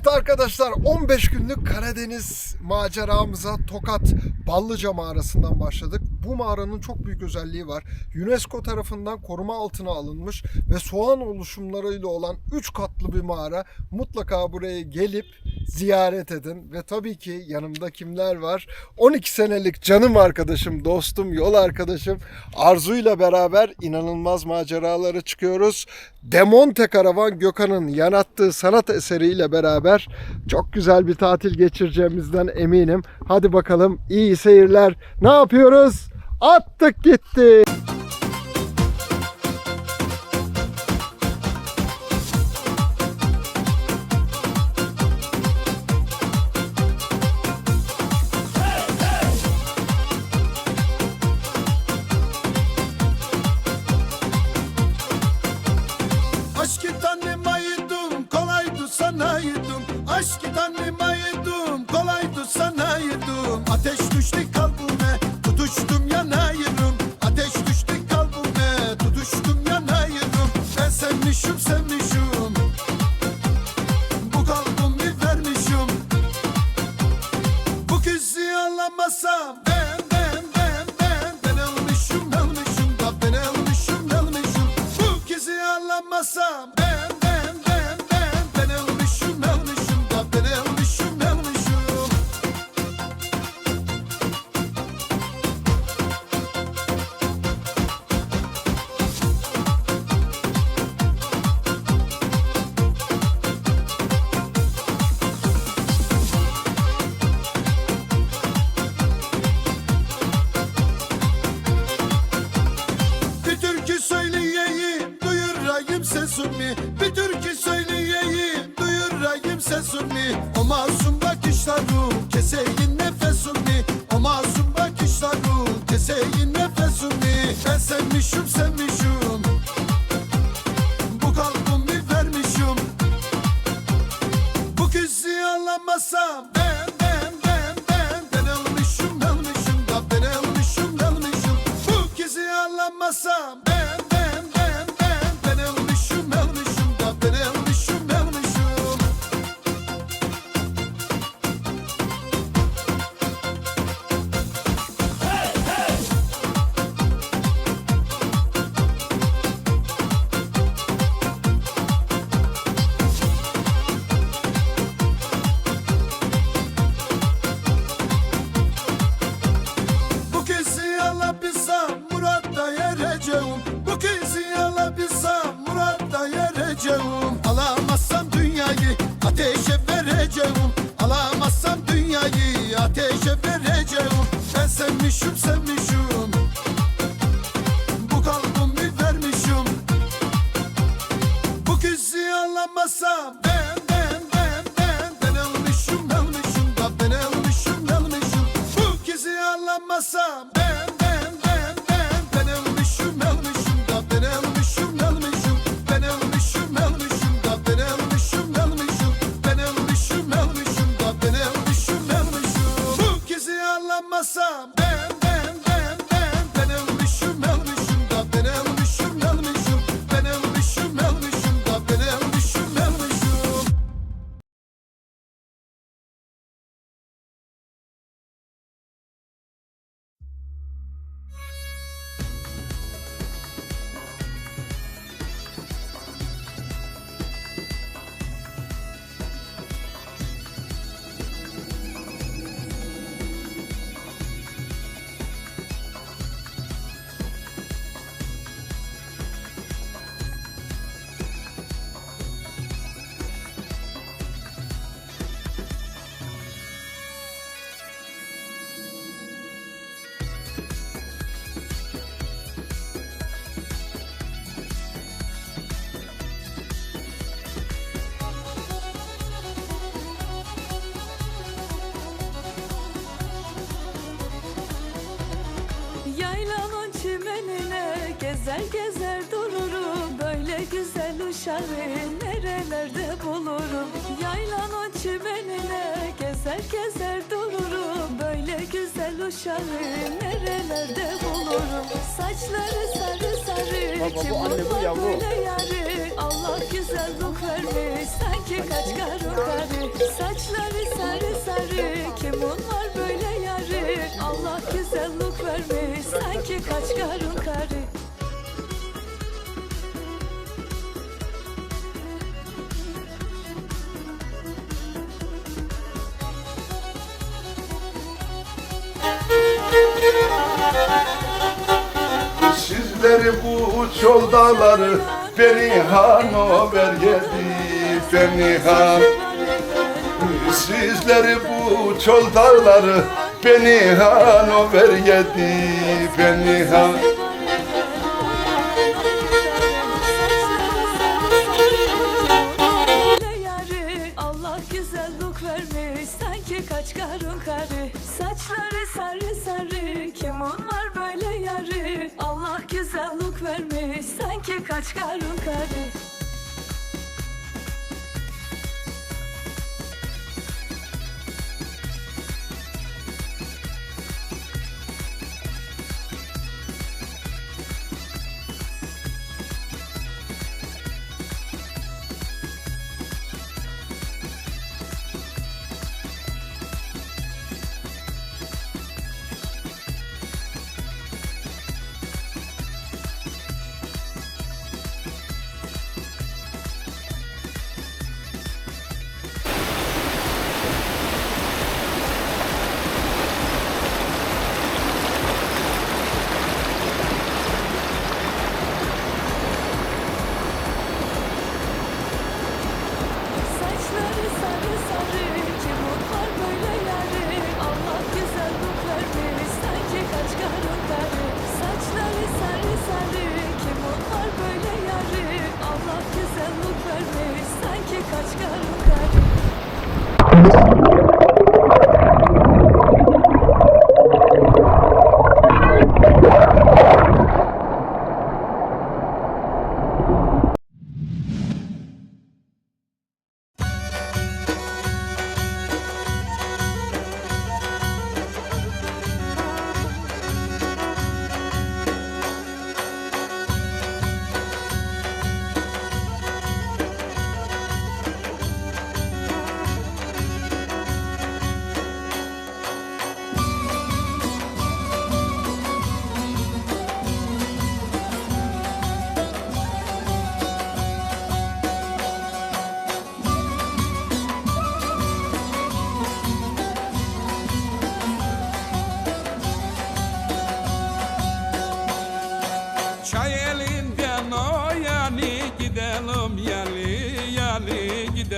Evet arkadaşlar 15 günlük Karadeniz maceramıza Tokat Ballıca mağarasından başladık. Bu mağaranın çok büyük özelliği var. UNESCO tarafından koruma altına alınmış ve soğan oluşumlarıyla olan 3 katlı bir mağara. Mutlaka buraya gelip ziyaret edin ve tabii ki yanımda kimler var? 12 senelik canım arkadaşım, dostum, yol arkadaşım Arzu ile beraber inanılmaz maceralara çıkıyoruz. Demonte Karavan Gökhan'ın yanattığı sanat eseriyle beraber çok güzel bir tatil geçireceğimizden eminim. Hadi bakalım iyi seyirler. Ne yapıyoruz? Attık gitti. Tutuştum yanayırım Ateş düştü kalbime. Tutuştum yanayırım Ben sevmişim sevmişim Bu kalbimi vermişim. Bu kızı anlamasam ben ben ben ben Ben almışım almışım da ben almışım almışım. Bu kızı ben ben sesimi Bir türkü söyleyeyim, duyurayım sesimi O masum bakışları, sevmişim sevmişim Gezer gezer dururum böyle güzel uşağı Nerelerde bulurum? Yaylan yaylanın çimenine Gezer gezer dururum böyle güzel uşağı Nerelerde bulurum? Saçları sarı sarı Baba, Kim bu böyle yarı? Allah güzel luk vermiş sanki kaç karun karı. Saçları sarı sarı Kim var böyle yarı? Allah güzel luk vermiş sanki kaç karun karı. Sizleri bu çol dağları beni Hanover yedi beni han Sizleri bu çol dağları beni Hanover yedi beni kaç karın karı Sanki kaç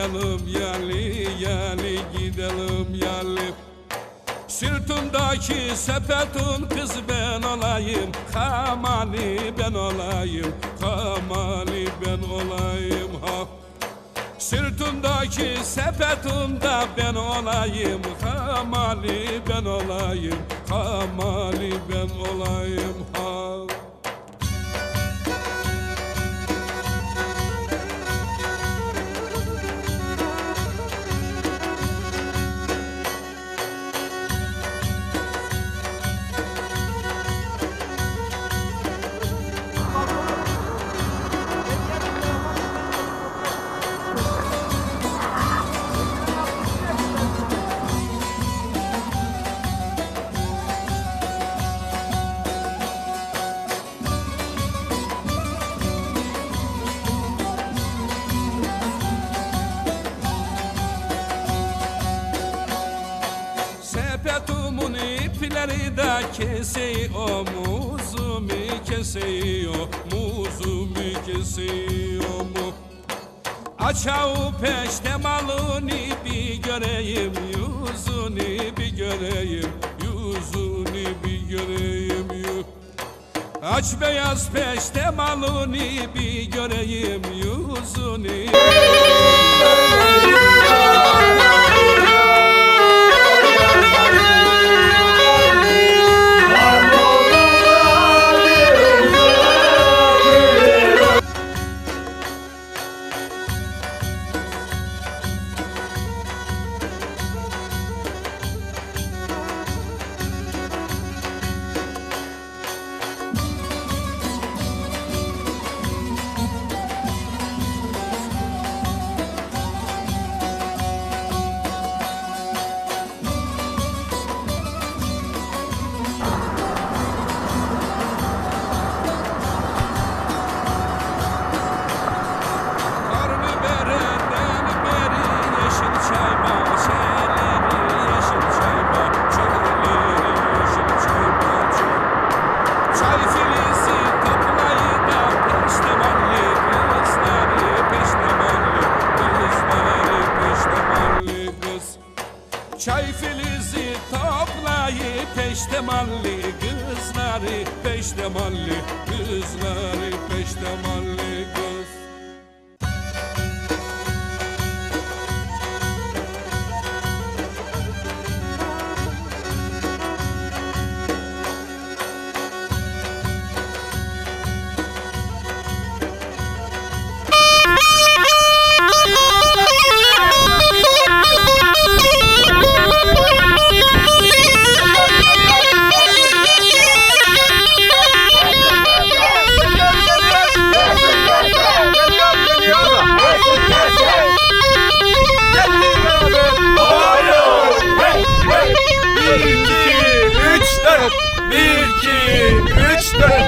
gidelim yali yali gidelim yali Sırtımdaki sepetin kız ben olayım. Kamali ben olayım Kamali ben olayım ha. Sırtımdaki sepetimde ben olayım. Kamali ben olayım Kamali ben olayım ha ipleri de kesiyor Muzumu kesiyor Muzumu kesiyor mu? Açağı peşte malını bir göreyim Yüzünü bir göreyim Yüzünü bir göreyim yu- Aç beyaz peşte malını bir göreyim Yüzünü peştemalli kızları Peştemalli kızları Peştemalli kızları 1, 2, 3, 4.